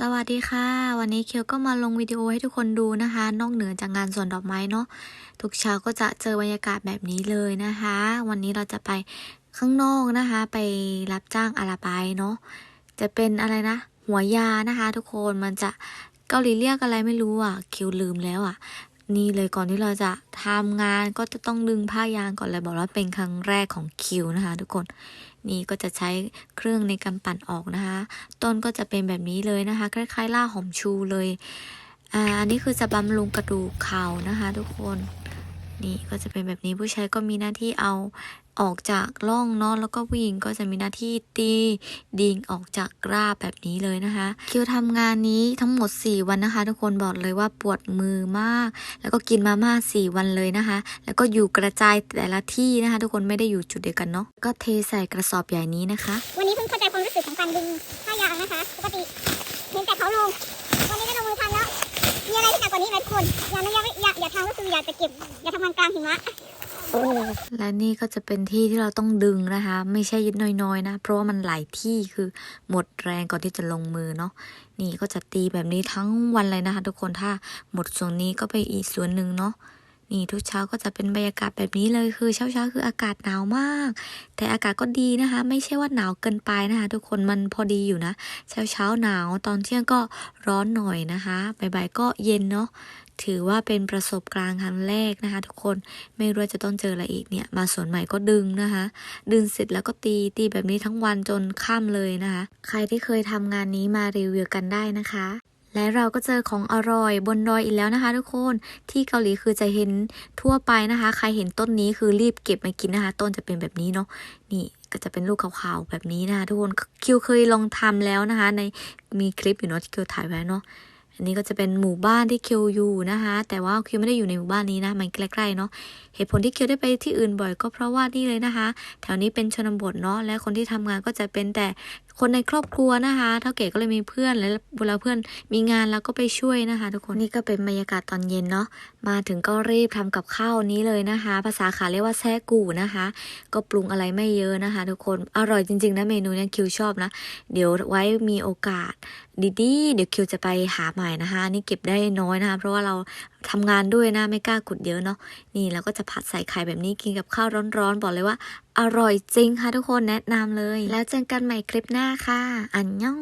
สวัสดีค่ะ วันนี้เคียวก็มาลงวิดีโอให้ทุกคนดูนะคะ นอกเหนือจากงานสวนดอกไม้เนาะทุกเช้าก็จะเจอบรรยากาศแบบนี้เลยนะคะ วันนี้เราจะไปข้างนอกนะคะ ไปรับจ้างอาราบายเนาะจะเป็นอะไรนะ หัวยานะคะ ทุกคนมันจะเกาหลีเรียกอะไรไม่รู้อะคิวลืมแล้วอะ นี่เลยก่อนที่เราจะทำงานก็จะต้องดึงผ้ายางก่อนเลยบอกว่าเป็นครั้งแรกของคิวนะคะ ทุกคนนี่ก็จะใช้เครื่องในการปั่นออกนะคะ ต้นก็จะเป็นแบบนี้เลยนะคะ คล้ายๆล่าหอมชูเลยอ่าอันนี้คือจะบำรุงกระดูกเข่านะคะ ทุกคนนี่ก็จะเป็นแบบนี้ผู้ใช้ก็มีหน้าที่เอา ออกจากร่องเนาะแล้วก็ผู้หญิงก็จะมีหน้าที่ตีดิงออกจากกราบแบบนี้เลยนะคะ คิวทำงานนี้ทั้งหมด 4 วันนะคะ ทุกคนบอกเลยว่าปวดมือมาก แล้วก็กินมาม่า4 วันเลยนะคะ แล้วก็อยู่กระจายแต่ละที่นะคะ ทุกคนไม่ได้อยู่จุดเดียวกันเนาะก็เทใส่กระสอบใหญ่นี้นะคะ วันนี้เพิ่งเข้าใจความรู้สึกของการดึงผ้ายางนะคะปกติเห็นแต่เขาลงวันนี้ได้ลงมือทำแล้วมีอะไรที่หนักกว่านี้ไหมทุกคนอย่าไม่อยากอย่าอย่าทำก็คืออย่าไปเก็บอย่าทำงานกลางหิมะ และนี่ก็จะเป็นที่ที่เราต้องดึงนะคะ ไม่ใช่ยึดน้อยๆนะ เพราะว่ามันหลายที่คือหมดแรงก่อนที่จะลงมือเนาะนี่ก็จะตีแบบนี้ทั้งวันเลยนะคะ ทุกคนถ้าหมดส่วนนี้ก็ไปอีกส่วนหนึ่งเนาะ นี่ทุกเช้าก็จะเป็นบรรยากาศแบบนี้เลยคือเช้าๆคืออากาศหนาวมาก แต่อากาศก็ดีนะคะ ไม่ใช่ว่าหนาวเกินไปนะคะ ทุกคนมันพอดีอยู่นะ เช้าเช้าๆหนาวตอนเที่ยงก็ร้อนหน่อยนะคะบ่ายๆก็เย็นเนาะถือว่าเป็นประสบการณ์ครั้งแรกนะคะ ทุกคนไม่รู้จะต้องเจออะไรอีกเนี่ย มาสวนใหม่ก็ดึงนะคะ ดึงเสร็จแล้วก็ตีตีแบบนี้ทั้งวันจนค่ำเลยนะคะ ใครที่เคยทำงานนี้มารีวิวกันได้นะคะ และเราก็เจอของอร่อยบนดอยอีกแล้วนะคะทุกคนที่เกาหลีคือจะเห็นทั่วไปนะคะ ใครเห็นต้นนี้คือรีบเก็บมากินนะคะ ต้นจะเป็นแบบนี้เนาะนี่ก็จะเป็นลูกขาวๆแบบนี้นะคะทุกคนคิวเคยลองทำแล้วนะคะ ในมีคลิปอยู่เนาะที่คิวถ่ายไว้เนาะอันนี้ก็จะเป็นหมู่บ้านที่คิวอยู่นะคะ แต่ว่าคิวไม่ได้อยู่ในหมู่บ้านนี้นะ มันใกล้ๆเนาะ เหตุผลที่คิวได้ไปที่อื่นบ่อยก็เพราะว่านี่เลยนะคะ แถวนี้เป็นชนบทเนาะ และคนที่ทำงานก็จะเป็นแต่ คนในครอบครัวนะคะเท่าเก๋ก็เลยมีเพื่อนและเวลาเพื่อนมีงานแล้วก็ไปช่วยนะคะ ทุกคนนี่ก็เป็นบรรยากาศตอนเย็นเนาะมาถึงก็รีบทำกับข้าวนี้เลยนะคะ ภาษาขาเรียกว่าแซ่กู่นะคะ ก็ปรุงอะไรไม่เยอะนะคะ ทุกคนอร่อยจริงๆนะเมนูเนี้คิวชอบนะ เดี๋ยวไว้มีโอกาสดีๆเดี๋ยวคิวจะไปหาใหม่นะคะนี่เก็บได้น้อยนะคะเพราะว่าเรา ทำงานด้วยนะไม่กล้าขุดเยอะเนาะนี่เราก็จะผัดใส่ไข่แบบนี้กินกับข้าวร้อนๆบอกเลยว่า อร่อยจริงค่ะทุกคนแนะนำเลย แล้วเจอกันใหม่คลิปหน้าค่ะ อันยอง